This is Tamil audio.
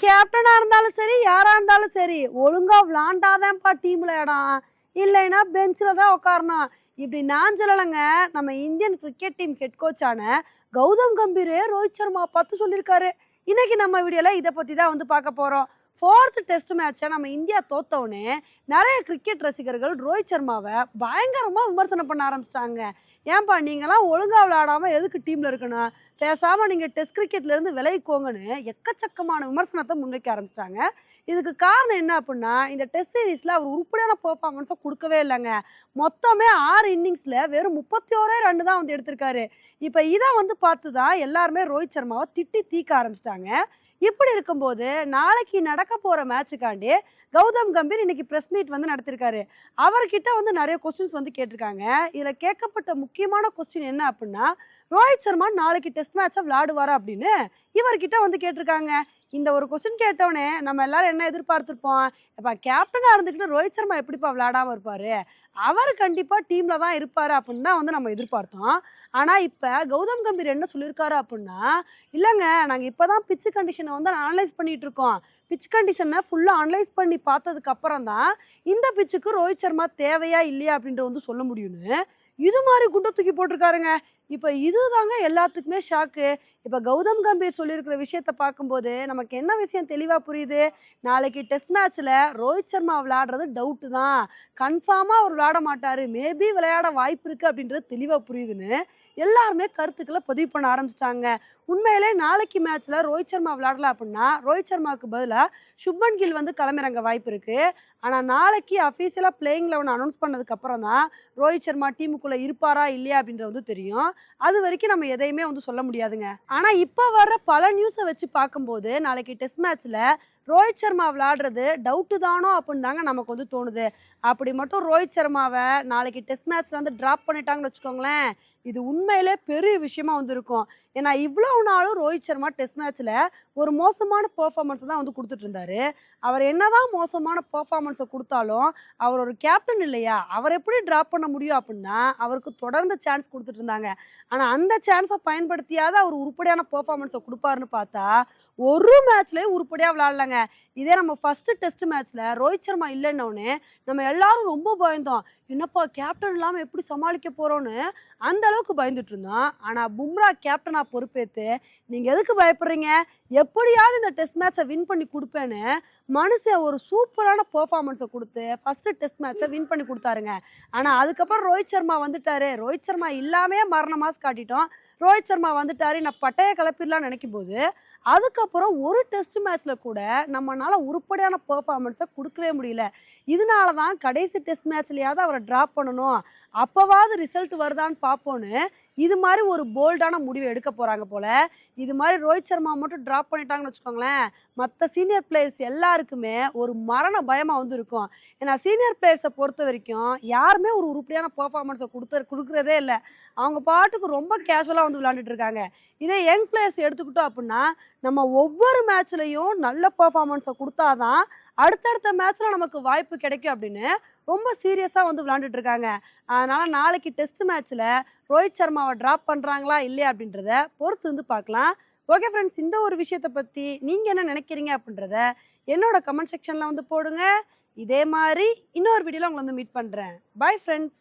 கேப்டனா இருந்தாலும் சரி யாரா இருந்தாலும் சரி ஒழுங்கா விளாண்டாதான்ப்பா டீம்ல இடம். இல்லைன்னா பெஞ்சில் தான் உட்காரணும் இப்படி நான் சொல்லலைங்க நம்ம இந்தியன் கிரிக்கெட் டீம் ஹெட் கோச்சான கௌதம் கம்பீர் ரோஹித் சர்மா பார்த்து சொல்லியிருக்காரு. இன்னைக்கு நம்ம வீடியோவில் இதை பற்றி தான் வந்து பார்க்க போகிறோம் ஃபோர்த் டெஸ்ட் மேட்சை நம்ம இந்தியா தோத்தவுடனே நிறைய கிரிக்கெட் ரசிகர்கள் ரோஹித் சர்மாவை பயங்கரமாக விமர்சனம் பண்ண ஆரம்பிச்சிட்டாங்க. ஏன்பா நீங்களாம் ஒழுங்காக விளையாடாமல் எதுக்கு டீமில் இருக்கணும்? பேசாமல் நீங்கள் டெஸ்ட் கிரிக்கெட்லேருந்து விலகிக்கோங்கன்னு எக்கச்சக்கமான விமர்சனத்தை முன்வைக்க ஆரம்பிச்சிட்டாங்க. இதுக்கு காரணம் என்ன அப்படின்னா இந்த டெஸ்ட் சீரீஸில் அவர் உருப்படியான பர்ஃபார்மன்ஸை கொடுக்கவே இல்லைங்க. மொத்தமே ஆறு இன்னிங்ஸில் வெறும் முப்பத்தி ஓரே ரன் தான் வந்து எடுத்திருக்காரு. இப்போ இதை வந்து பார்த்து தான் எல்லாருமே ரோஹித் சர்மாவை திட்டி தீக்க ஆரம்பிச்சிட்டாங்க. இப்படி இருக்கும்போது நாளைக்கு நடக்க போகிற மேட்சுக்காண்டி கௌதம் கம்பீர் இன்னைக்கு ப்ரெஸ் மீட் வந்து நடத்திருக்காரு. அவர்கிட்ட வந்து நிறைய கொஸ்டின்ஸ் வந்து கேட்டிருக்காங்க. இதில் கேட்கப்பட்ட முக்கியமான கொஸ்டின் என்ன அப்படின்னா ரோஹித் சர்மா நாளைக்கு டெஸ்ட் மேட்சாக விளையாடுவாரா அப்படின்னு இவர்கிட்ட வந்து கேட்டிருக்காங்க. இந்த ஒரு கொஸ்டின் கேட்டோடனே நம்ம எல்லாரும் என்ன எதிர்பார்த்துருப்போம்? இப்போ கேப்டனாக இருந்துக்கிட்டு ரோஹித் சர்மா எப்படிப்பா விளையாடாமல் இருப்பார்? அவர் கண்டிப்பாக டீமில் தான் இருப்பார் அப்படின்னு தான் வந்து நம்ம எதிர்பார்த்தோம். ஆனால் இப்போ கௌதம் கம்பீர் என்ன சொல்லியிருக்காரு அப்படின்னா இல்லைங்க நாங்கள் இப்போ தான் பிச்சு கண்டிஷனை வந்து அனலைஸ் பண்ணிகிட்ருக்கோம் இருக்கோம். பிச் கண்டிஷனை ஃபுல்லாக அனலைஸ் பண்ணி பார்த்ததுக்கப்புறம் தான் இந்த பிச்சுக்கு ரோஹித் சர்மா தேவையா இல்லையா அப்படின்ற வந்து சொல்ல முடியும்னு இது மாதிரி குண்டை தூக்கி போட்டிருக்காருங்க. இப்போ இதுதாங்க எல்லாத்துக்குமே ஷாக்கு இப்போ கௌதம் கம்பீர் சொல்லியிருக்கிற விஷயத்த பார்க்கும்போது நமக்கு என்ன விஷயம் தெளிவாக புரியுது? நாளைக்கு டெஸ்ட் மேட்ச்சில் ரோஹித் சர்மா விளையாடுறது டவுட்டு தான். கன்ஃபார்மாக அவர் விளையாட மாட்டார். மேபி விளையாட வாய்ப்பு இருக்குது அப்படின்றது தெளிவாக புரியுதுன்னு எல்லாருமே கருத்துக்களை பதிவு பண்ண ஆரம்பிச்சிட்டாங்க. உண்மையிலே நாளைக்கு மேட்ச்சில் ரோஹித் சர்மா விளையாடல அப்படின்னா ரோஹித் சர்மாவுக்கு பதிலாக சுப்மன் கில் வந்து களமிறங்க வாய்ப்பு இருக்குது ஆனால் நாளைக்கு அஃபீஷியலாக பிளேயிங் லெவன் அனௌன்ஸ் பண்ணதுக்கப்புறம் தான் ரோஹித் சர்மா டீமுக்குள்ளே இருப்பாரா இல்லையா அப்படின்றது வந்து தெரியும். அது வரைக்கும் நம்ம எதையுமே வந்து சொல்ல முடியாதுங்க. ஆனால் இப்போ வர்ற பல நியூஸை வச்சு பார்க்கும்போது நாளைக்கு டெஸ்ட் மேட்ச்சில் ரோஹித் சர்மா விளையாடுறது டவுட்டு தானோ அப்படின்னு தாங்க நமக்கு வந்து தோணுது. அப்படி மட்டும் ரோஹித் சர்மாவை நாளைக்கு டெஸ்ட் மேட்ச்சில் வந்து ட்ராப் பண்ணிட்டாங்கன்னு வச்சுக்கோங்களேன் இது உண்மையிலே பெரிய விஷயமா வந்திருக்கும். ஏன்னா இவ்வளோ நாளும் ரோஹித் சர்மா டெஸ்ட் மேட்ச்சில் ஒரு மோசமான பெர்ஃபார்மன்ஸ் தான் வந்து கொடுத்துட்டு இருந்தாரு. அவர் என்னதான் மோசமான பெர்ஃபார்மன்ஸை கொடுத்தாலும் அவர் ஒரு கேப்டன் இல்லையா? அவர் எப்படி ட்ராப் பண்ண முடியும் அப்படின்னா அவருக்கு தொடர்ந்து சான்ஸ் கொடுத்துட்டு இருந்தாங்க. ஆனால் அந்த சான்ஸை பயன்படுத்தியாத அவர் உருப்படியான பெர்ஃபார்மன்ஸை கொடுப்பாருன்னு பார்த்தா ஒரு மேட்ச்லேயும் உருப்படியாக விளாட்லங்க இதே நம்ம ஃபஸ்ட்டு டெஸ்ட் மேட்ச்சில் ரோஹித் சர்மா இல்லைன்னொன்னே நம்ம எல்லாரும் ரொம்ப பயந்தோம். என்னப்பா கேப்டன் இல்லாமல் எப்படி சமாளிக்க போகிறோன்னு அந்த அளவுக்கு பயந்துட்டு இருந்தோம். ஆனால் பும்ரா கேப்டனாக பொறுப்பேற்று நீங்கள் எதுக்கு பயப்படுறீங்க? எப்படியாவது இந்த டெஸ்ட் மேட்சை வின் பண்ணி கொடுப்பேன்னு மனுஷன் ஒரு சூப்பரான பர்ஃபார்மன்ஸை கொடுத்து ஃபஸ்ட்டு டெஸ்ட் மேட்சை வின் பண்ணி கொடுத்தாருங்க. ஆனால் அதுக்கப்புறம் ரோஹித் சர்மா வந்துட்டாரு. ரோஹித் சர்மா இல்லாமே மரண மாஸ் காட்டிட்டோம். ரோஹித் சர்மா வந்துட்டாரு. நான் பட்டய கிளப்பிடலாம்னு நினைக்கும் போது அதுக்கப்புறம் ஒரு டெஸ்ட் மேட்ச்சில் கூட நம்மளால் உருப்படியான பெர்ஃபார்மன்ஸை கொடுக்கவே முடியல. இதனால தான் கடைசி டெஸ்ட் மேட்ச்லையாவது அவரை ட்ராப் பண்ணணும். அப்போவாவது ரிசல்ட் வருதான்னு பார்ப்போன்னு இது மாதிரி ஒரு போல்டான முடிவை எடுக்க போகிறாங்க போல். இது மாதிரி ரோஹித் சர்மா மட்டும் ட்ராப் பண்ணிட்டாங்கன்னு வச்சுக்கோங்களேன் மற்ற சீனியர் பிளேயர்ஸ் எல்லாருக்குமே ஒரு மரண பயமாக வந்து இருக்கும். ஏன்னா சீனியர் பிளேயர்ஸை பொறுத்த வரைக்கும் யாருமே ஒரு உருப்படியான பர்ஃபார்மன்ஸை கொடுத்து கொடுக்குறதே இல்லை. அவங்க பாட்டுக்கு ரொம்ப கேஷுவலாக வந்து விளாண்டுட்டு இருக்காங்க. இதே யங் பிளேயர்ஸ் எடுத்துக்கிட்டோம் அப்படின்னா நம்ம ஒவ்வொரு மேட்ச்லையும் நல்ல பெர்ஃபார்மன்ஸை கொடுத்தாதான் அடுத்தடுத்த மேட்ச்சில் நமக்கு வாய்ப்பு கிடைக்கும் அப்படின்னு ரொம்ப சீரியஸாக வந்து விளாண்டுட்டு இருக்காங்க. அதனால் நாளைக்கு டெஸ்ட் மேட்ச்சில் ரோஹித் சர்மாவை ட்ராப் பண்ணுறாங்களா இல்லையா அப்படின்றத பொறுத்து வந்து பார்க்கலாம். ஓகே ஃப்ரெண்ட்ஸ் இந்த ஒரு விஷயத்தை பற்றி நீங்கள் என்ன நினைக்கிறீங்க அப்படின்றத என்னோட கமெண்ட் செக்ஷனில் வந்து போடுங்க. இதே மாதிரி இன்னொரு வீடியோவில் உங்களை வந்து மீட் பண்ணுறேன் பாய் ஃப்ரெண்ட்ஸ்